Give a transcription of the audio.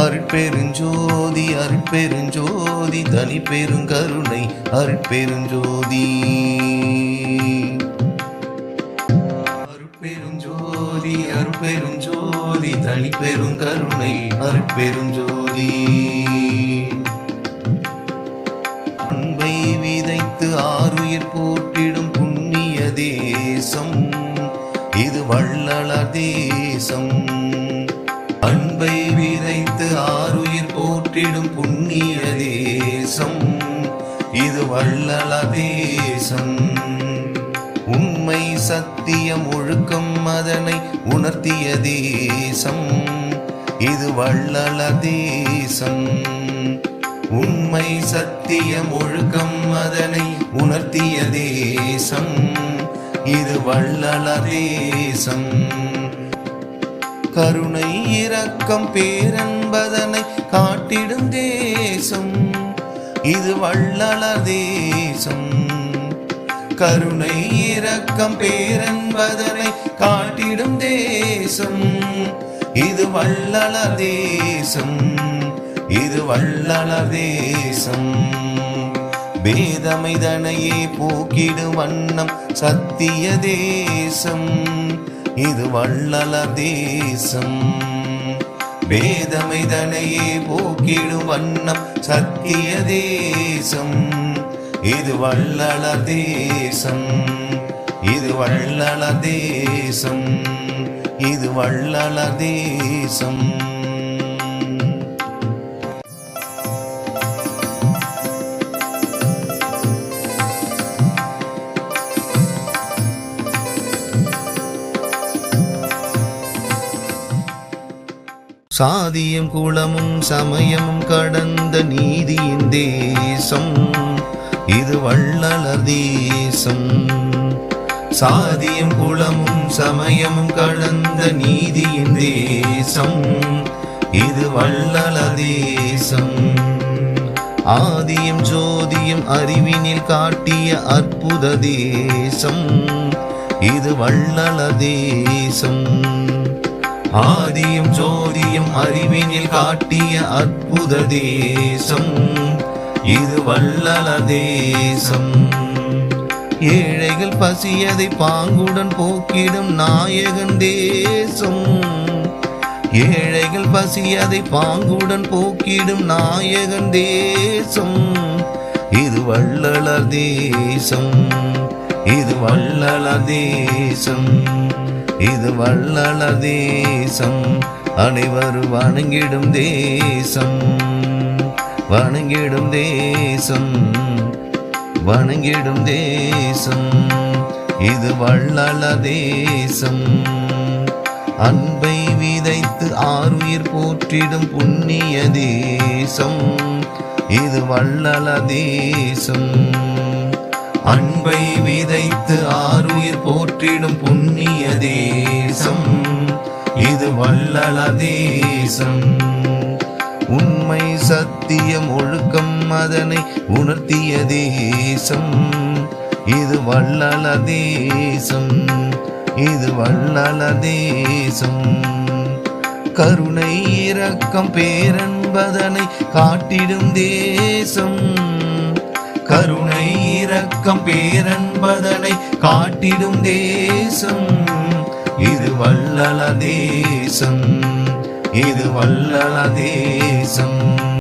அருட்பெருஞ்சோதி அருட்பெருஞ்சோதி தனி பெருங்கருணை அருட்பெருஞ்சோதி. அருட்பெருஞ்சோதி அருட்பெருஞ்சோதி தனி பெருங்கருணை அருட்பெருஞ்சோதி. அன்பை விதைத்து ஆறுயிர் போற்றிடும் புண்ணிய தேசம் இது வள்ளலார் தேசம். விதைத்து ஆறுயிர் போற்றிடும் புண்ணிய தேசம். இது வள்ளல தேசம். உண்மை சத்தியம் ஒழுக்கம் அதனை உணர்த்திய தேசம். இது வள்ளல தேசம். உண்மை சத்தியம் ஒழுக்கம் அதனை உணர்த்திய தேசம். இது வள்ளல தேசம். கருணை இரக்கம் பேரன்பதனை காட்டிடும் தேசம். இது வள்ளலர் தேசம். கருணை இரக்கம் பேரன்பதனை காட்டிடும் தேசம். இது வள்ளலர் தேசம். இது வள்ளலர் தேசம். வேதமைதனையே போக்கிடும் வண்ணம் சத்திய தேசம். இது வள்ளல தேசம். வேதமைதனையே போக்கிடும் வண்ணம் சத்திய தேசம். இது வள்ளல தேசம். இது வள்ளல தேசம். இது வள்ளல தேசம். சாதியும் குளமும் சமயமும் கடந்த நீதியின் தேசம். இது வள்ளலர் தேசம். சாதியும் குளமும் சமயமும் கடந்த நீதியின் தேசம். இது வள்ளல தேசம். ஆதியும் ஜோதியும் அறிவினில் காட்டிய அற்புத தேசம். இது வள்ளல தேசம். ஆதியும் ஜோதி அறிவினில் காட்டிய அற்புத தேசம் இது வள்ளல தேசம். ஏழைகள் பசியதை பாங்குடன் போக்கிடும் நாயகன் தேசம். ஏழைகள் பசியதை பாங்குடன் போக்கிடும் நாயகன் தேசம். இது வள்ளல தேசம் இது வள்ளல தேசம். இது வள்ளல தேசம். அனைவரும் வணங்கிடும் தேசம். வணங்கிடும் தேசம். வணங்கிடும் தேசம். இது வள்ளல தேசம். அன்பை விதைத்து ஆறுயிர் போற்றிடும் புண்ணிய தேசம். இது வள்ளல தேசம். அன்பை விதைத்து ஆறுயிர் போற்றிடும் புண்ணிய தேசம். இது வள்ளல தேசம். உண்மை சத்தியம் ஒழுக்கம் அதனை உணர்த்திய தேசம். இது வள்ளல தேசம். இது வள்ளல தேசம். கருணை இரக்கம் பேரன்பதனை காட்டிடும் தேசம். கருணை இரக்கம் பேரன்பதனை காட்டிடும் தேசம். இது வல்லல தேசம். இது வல்லல தேசம்.